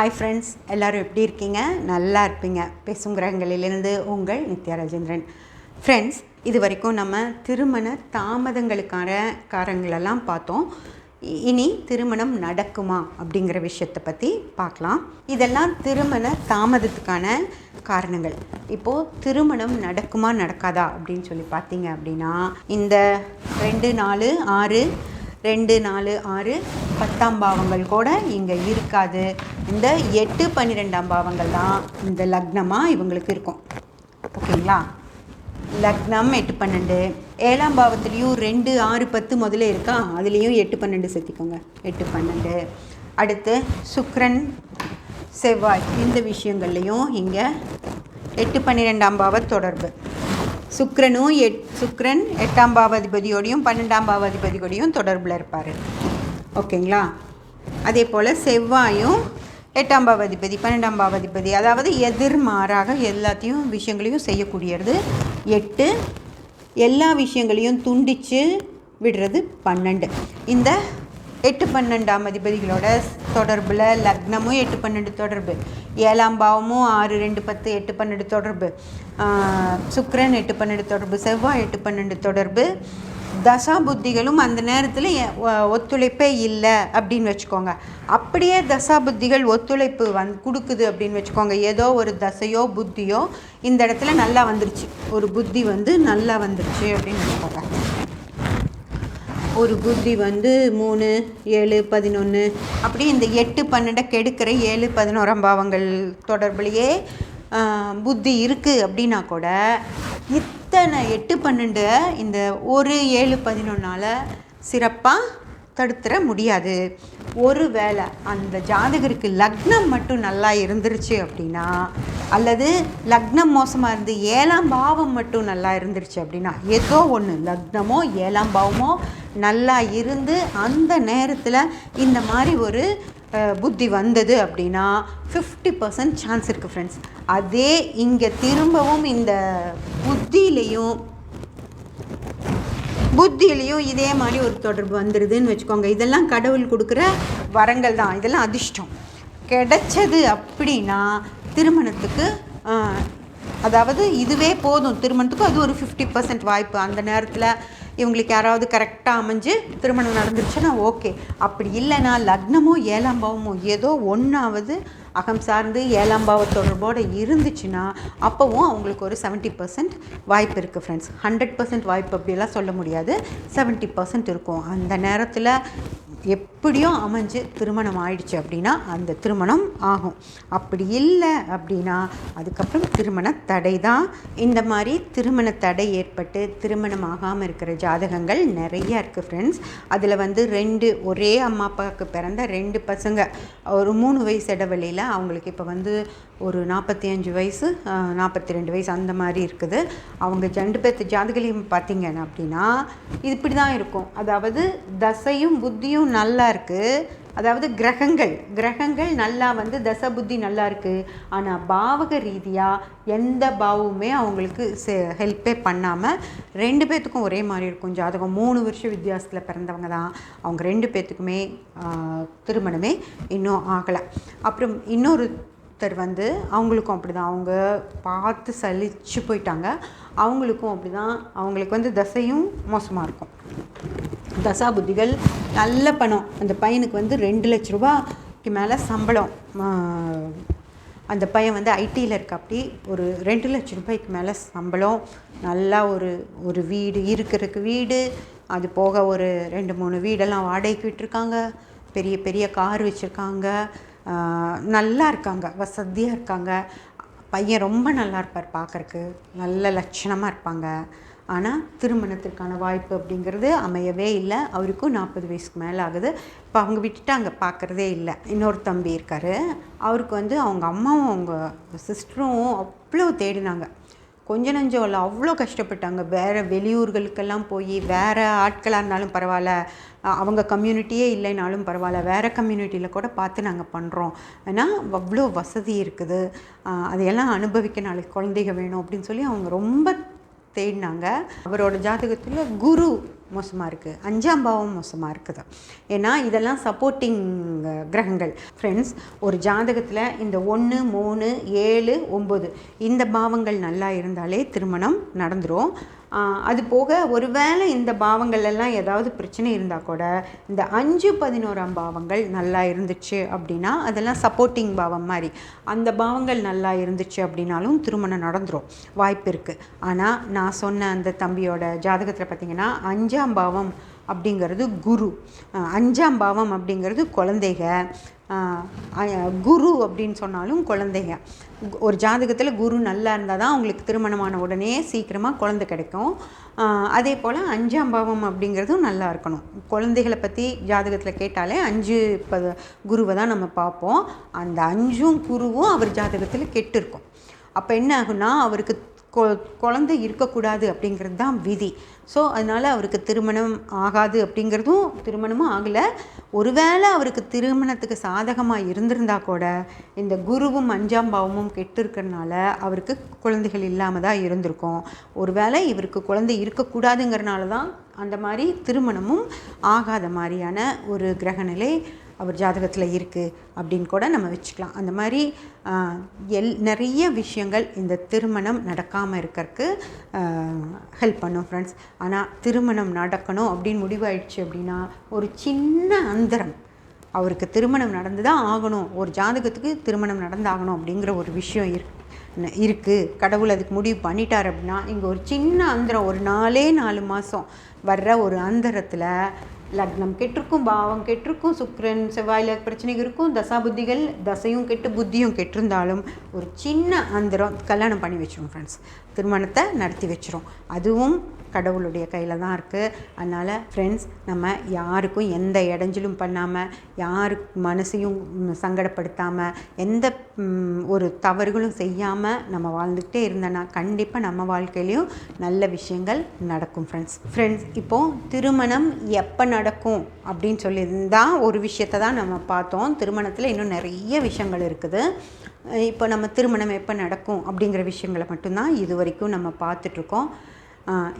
Hi friends எல்லோரும் எப்படி இருக்கீங்க? நல்லா இருப்பீங்க. பேசும் கிரகங்களிலிருந்து உங்கள் நித்யா ராஜேந்திரன். ஃப்ரெண்ட்ஸ் இது வரைக்கும் நம்ம திருமண தாமதங்களுக்கான காரணங்களெல்லாம் பார்த்தோம். இனி திருமணம் நடக்குமா அப்படிங்கிற விஷயத்தை பற்றி பார்க்கலாம். இதெல்லாம் திருமண தாமதத்துக்கான காரணங்கள். இப்போது திருமணம் நடக்குமா நடக்காதா அப்படின்னு சொல்லி பார்த்தீங்க அப்படின்னா இந்த ரெண்டு நாலு ஆறு ரெண்டு நாலு ஆறு பத்தாம் பாவங்கள் கூட இங்கே இருக்காது. இந்த எட்டு பன்னிரெண்டாம் பாவங்கள் தான் இந்த லக்னமாக இவங்களுக்கு இருக்கும். ஓகேங்களா? லக்னம் எட்டு பன்னெண்டு. ஏழாம் பாவத்துலேயும் ரெண்டு ஆறு பத்து முதல்ல இருக்கா? அதுலேயும் எட்டு பன்னெண்டு சேர்த்திக்கோங்க. எட்டு பன்னெண்டு. அடுத்து சுக்ரன் செவ்வாய் இந்த விஷயங்கள்லையும் இங்கே எட்டு பன்னிரெண்டாம் பாவ தொடர்பு. சுக்ரனும் எட் சுக்ரன் எட்டாம் பாவாதிபதியோடையும் பன்னெண்டாம் பாவாதிபதியோடையும் தொடர்பில் இருப்பார். ஓகேங்களா? அதே போல் செவ்வாயும் எட்டாம் பாவாதிபதி பன்னெண்டாம் பாவாதிபதி அதாவது எதிர்மாறாக எல்லாத்தையும் விஷயங்களையும் செய்யக்கூடியது. எட்டு எல்லா விஷயங்களையும் துண்டித்து விடுறது பன்னெண்டு. இந்த எட்டு பன்னெண்டாம் அதிபதிகளோட தொடர்பில் லக்னமும் எட்டு பன்னெண்டு தொடர்பு. ஏழாம் பாவமும் ஆறு ரெண்டு பத்து எட்டு பன்னெண்டு தொடர்பு. சுக்ரன் எட்டு பன்னெண்டு தொடர்பு செவ்வாய் எட்டு பன்னெண்டு தொடர்பு. தசா புத்திகளும் அந்த நேரத்தில் ஒ- ஒத்துழைப்பே இல்லை அப்படின்னு வச்சுக்கோங்க. அப்படியே தசா புத்திகள் ஒத்துழைப்பு வந் கொடுக்குது அப்படின்னு வச்சுக்கோங்க. ஏதோ ஒரு தசையோ புத்தியோ இந்த இடத்துல நல்லா வந்துருச்சு. ஒரு புத்தி வந்து நல்லா வந்துருச்சு அப்படின்னு வச்சுக்கோங்க. ஒரு புத்தி வந்து மூணு ஏழு பதினொன்று அப்படி இந்த எட்டு பன்னெண்டை கெடுக்கிற ஏழு பதினோராம் பாவங்கள் தொடர்புலையே புத்தி இருக்குது அப்படின்னா கூட இத்தனை எட்டு பன்னெண்டு இந்த ஒரு ஏழு பதினொன்னால் சிறப்பாக தடுத்துற முடியாது. ஒரு வேளை அந்த ஜாதகருக்கு லக்னம் மட்டும் நல்லா இருந்துருச்சு அப்படின்னா அல்லது லக்னம் மோசமாக இருந்து ஏழாம் பாவம் மட்டும் நல்லா இருந்துருச்சு அப்படின்னா ஏதோ ஒன்று லக்னமோ ஏழாம் பாவமோ நல்லா இருந்து அந்த நேரத்தில் இந்த மாதிரி ஒரு புத்தி வந்தது அப்படின்னா ஃபிஃப்டி பர்சன்ட் சான்ஸ் இருக்குது ஃப்ரெண்ட்ஸ் அதே இங்கே திரும்பவும் இந்த புத்தியிலையும் புத்தியிலையும் இதே மாதிரி ஒரு தொடர்பு வந்துடுதுன்னு வச்சுக்கோங்க. இதெல்லாம் கடவுள் கொடுக்குற வரங்கள் தான். இதெல்லாம் அதிர்ஷ்டம். கிடைச்சது அப்படின்னா திருமணத்துக்கு அதாவது இதுவே போதும். திருமணத்துக்கு அது ஒரு ஃபிஃப்டி பர்சன்ட் வாய்ப்பு. அந்த நேரத்தில் இவங்களுக்கு யாராவது கரெக்டாக அமைஞ்சு திருமணம் நடந்துருச்சுன்னா ஓகே அப்படி இல்லைன்னா லக்னமோ ஏழாம் பாவமோ ஏதோ ஒன்றாவது அகம் சார்ந்து ஏழாம் பாவ தொடர்போடு இருந்துச்சுன்னா அப்போவும் அவங்களுக்கு ஒரு 70% பர்சன்ட் வாய்ப்பு இருக்குது ஃப்ரெண்ட்ஸ் ஹண்ட்ரட் பர்சன்ட் வாய்ப்பு அப்படியெல்லாம் சொல்ல முடியாது. 70% பர்சன்ட் இருக்கும். அந்த நேரத்தில் எப்படியும் அமைஞ்சு திருமணம் ஆயிடுச்சு அப்படின்னா அந்த திருமணம் ஆகும். அப்படி இல்லை அப்படின்னா அதுக்கப்புறம் திருமண தடை தான். இந்த மாதிரி திருமண தடை ஏற்பட்டு திருமணம் ஆகாமல் இருக்கிற ஜாதகங்கள் நிறைய இருக்குது ஃப்ரெண்ட்ஸ் அதில் வந்து ரெண்டு ஒரே அம்மா அப்பாவுக்கு பிறந்த ரெண்டு பசங்க. ஒரு மூணு வயசு இடைவெளியில் அவங்களுக்கு இப்போ வந்து ஒரு நாற்பத்தி அஞ்சு வயசு நாற்பத்தி ரெண்டு வயசு அந்த மாதிரி இருக்குது. அவங்க ரெண்டு பேர்த்து ஜாதகலையும் பார்த்தீங்கன்னா அப்படின்னா இது இப்படி தான் இருக்கும். அதாவது தசையும் புத்தியும் நல்லா இருக்குது அதாவது கிரகங்கள் கிரகங்கள் நல்லா வந்து தச புத்தி நல்லா இருக்குது ஆனால் பாவக ரீதியாக எந்த பாவமுமே அவங்களுக்கு ஹெல்ப்பே பண்ணாமல் ரெண்டு பேர்த்துக்கும் ஒரே மாதிரி இருக்கும். ஜாதகம் மூணு வருஷம் வித்தியாசத்தில் பிறந்தவங்க தான். அவங்க ரெண்டு பேர்த்துக்குமே திருமணமே இன்னும் ஆகலை. அப்புறம் இன்னொரு ஒருத்தர் வந்து அவங்களுக்கும் அப்படி தான் அவங்க பார்த்து சலிச்சு போயிட்டாங்க. அவங்களுக்கும் அப்படி தான் அவங்களுக்கு வந்து தசையும் மோசமாக இருக்கும். தசா புத்திகள் நல்ல பணம். அந்த பையனுக்கு வந்து ரெண்டு லட்ச ரூபாய்க்கு மேலே சம்பளம். அந்த பையன் வந்து ஐடியில் இருக்க அப்படி ஒரு ரெண்டு லட்ச ரூபாய்க்கு மேலே சம்பளம். நல்லா ஒரு ஒரு வீடு இருக்கிறதுக்கு வீடு. அது போக ஒரு ரெண்டு மூணு வீடெல்லாம் வாடகைக்கு விட்டுருக்காங்க. பெரிய பெரிய கார் வச்சுருக்காங்க. நல்லா இருக்காங்க வசதியாக இருக்காங்க. பையன் ரொம்ப நல்லா இருப்பார் பார்க்கறக்கு. நல்ல லட்சணமாக இருப்பாங்க. ஆனால் திருமணத்திற்கான வாய்ப்பு அப்படிங்கிறது அமையவே இல்லை. அவருக்கும் நாற்பது வயசுக்கு மேலே ஆகுது. இப்போ அவங்க விட்டுட்டாங்க பார்க்குறதே இல்லை. இன்னொரு தம்பி இருக்கார். அவருக்கு வந்து அவங்க அம்மாவும் அவங்க சிஸ்டரும் அவ்வளோ தேடினாங்க. கொஞ்ச நஞ்சம் இல்லை அவ்வளோ கஷ்டப்பட்டாங்க. வேறு வெளியூர்களுக்கெல்லாம் போய் வேறு ஆட்களாக இருந்தாலும் பரவாயில்ல அவங்க கம்யூனிட்டியே இல்லைனாலும் பரவாயில்ல வேறு கம்யூனிட்டியில் கூட பார்த்து நாங்கள் பண்ணுறோம் ஏன்னா அவ்வளோ வசதி இருக்குது. அதையெல்லாம் அனுபவிக்க நாளைக்கு குழந்தைங்க வேணும் அப்படின்னு சொல்லி அவங்க ரொம்ப தேடினாங்க. அவரோட ஜாதகத்தில் குரு மோசமாக இருக்குது அஞ்சாம் பாவம் மோசமாக இருக்குது? ஏன்னா இதெல்லாம் சப்போர்ட்டிங் கிரகங்கள். ஃப்ரெண்ட்ஸ் ஒரு ஜாதகத்தில் இந்த ஒன்று மூணு ஏழு ஒம்பது இந்த பாவங்கள் நல்லா இருந்தாலே திருமணம் நடந்துடும் அது போக ஒருவேளை இந்த பாவங்கள் எல்லாம் ஏதாவது பிரச்சனை இருந்தால் கூட இந்த அஞ்சு பதினோராம் பாவங்கள் நல்லா இருந்துச்சு அப்படின்னா அதெல்லாம் சப்போர்ட்டிங் பாவம் மாதிரி. அந்த பாவங்கள் நல்லா இருந்துச்சு அப்படின்னாலும் திருமணம் நடந்துடும் வாய்ப்பு இருக்குது ஆனால் நான் சொன்ன அந்த தம்பியோட ஜாதகத்தில் பார்த்திங்கன்னா அஞ்சு அஞ்சாம் பாவம் அப்படிங்கிறது குரு. அஞ்சாம் பாவம் அப்படிங்கிறது குழந்தைக. குரு அப்படின்னு சொன்னாலும் குழந்தைங்க ஒரு ஜாதகத்தில் குரு நல்லா இருந்தால் தான் அவங்களுக்கு திருமணமான உடனே சீக்கிரமாக குழந்தை கிடைக்கும். அதே போல் அஞ்சாம் பாவம் அப்படிங்கிறதும் நல்லா இருக்கணும். குழந்தைகளை பற்றி ஜாதகத்தில் கேட்டாலே அஞ்சு இப்போ குருவை தான் நம்ம பார்ப்போம். அந்த அஞ்சும் குருவும் அவர் ஜாதகத்தில் கெட்டு இருக்கும் அப்போ என்ன ஆகுனா அவருக்கு கொ குழந்தை இருக்கக்கூடாது அப்படிங்கிறது தான் விதி. ஸோ அதனால் அவருக்கு திருமணம் ஆகாது அப்படிங்கிறதும் திருமணமும் ஆகலை. ஒருவேளை அவருக்கு திருமணத்துக்கு சாதகமாக இருந்திருந்தா கூட இந்த குருவும் அஞ்சாம் பாவமும் கெட்டு இருக்கிறனால அவருக்கு குழந்தைகள் இல்லாமல் தான் இருந்திருக்கும். ஒருவேளை இவருக்கு குழந்தை இருக்கக்கூடாதுங்கிறனால தான் அந்த மாதிரி திருமணமும் ஆகாத மாதிரியான ஒரு கிரகநிலை அவர் ஜாதகத்தில் இருக்குது அப்படின்னு கூட நம்ம வச்சுக்கலாம். அந்த மாதிரி எல் நிறைய விஷயங்கள் இந்த திருமணம் நடக்காமல் இருக்கிறதுக்கு ஹெல்ப் பண்ணும் ஃப்ரெண்ட்ஸ் ஆனால் திருமணம் நடக்கணும் அப்படின்னு முடிவாயிடுச்சு அப்படின்னா ஒரு சின்ன அந்தரம். அவருக்கு திருமணம் நடந்து தான் ஆகணும். ஒரு ஜாதகத்துக்கு திருமணம் நடந்தாகணும் அப்படிங்கிற ஒரு விஷயம் இருக்கு. இருக்குது கடவுள் அதுக்கு முடிவு பண்ணிட்டார் அப்படின்னா இங்கே ஒரு சின்ன அந்தரம் ஒரு நாலே நாலு மாதம் வர்ற ஒரு அந்தரத்தில் லக்னம் கெட்டிருக்கும் பாவம் கெட்டிருக்கும் சுக்கரன் செவ்வாயில் பிரச்சனைகள் இருக்கும் தசா புத்திகள் தசையும் கெட்டு புத்தியும் கெட்டிருந்தாலும் ஒரு சின்ன அந்தரம் கல்யாணம் பண்ணி வச்சிரும் ஃப்ரெண்ட்ஸ் திருமணத்தை நடத்தி வச்சிரும். அதுவும் கடவுளுடைய கையில் தான் இருக்குது அதனால் ஃப்ரெண்ட்ஸ் நம்ம யாருக்கும் எந்த இடைஞ்சலும் பண்ணாமல் யாரு மனசையும் சங்கடப்படுத்தாமல் எந்த ஒரு தவறுகளும் செய்யாமல் நம்ம வாழ்ந்துக்கிட்டே இருந்தோன்னா கண்டிப்பாக நம்ம வாழ்க்கையிலையும் நல்ல விஷயங்கள் நடக்கும் ஃப்ரெண்ட்ஸ் ஃப்ரெண்ட்ஸ் இப்போது திருமணம் எப்போ நடக்கும் அப்படின்னு சொல்லி தான் ஒரு விஷயத்தை தான் நம்ம பார்த்தோம். திருமணத்தில் இன்னும் நிறைய விஷயங்கள் இருக்குது. இப்போ நம்ம திருமணம் எப்போ நடக்கும் அப்படிங்கிற விஷயங்களை மட்டும்தான் இது வரைக்கும் நம்ம பார்த்துட்ருக்கோம்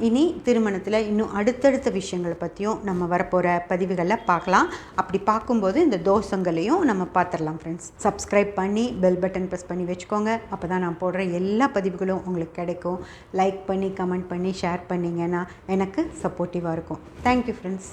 இனி திருமணத்தில் இன்னும் அடுத்தடுத்த விஷயங்களை பற்றியும் நம்ம வரப்போகிற பதிவுகளில் பார்க்கலாம். அப்படி பார்க்கும்போது இந்த தோஷங்களையும் நம்ம பார்த்துடலாம் ஃப்ரெண்ட்ஸ் சப்ஸ்கிரைப் பண்ணி பெல் பட்டன் ப்ரெஸ் பண்ணி வச்சுக்கோங்க. அப்போ தான் நான் போடுற எல்லா பதிவுகளும் உங்களுக்கு கிடைக்கும். லைக் பண்ணி கமெண்ட் பண்ணி ஷேர் பண்ணிங்கன்னா எனக்கு சப்போர்ட்டிவாக இருக்கும். Thank you friends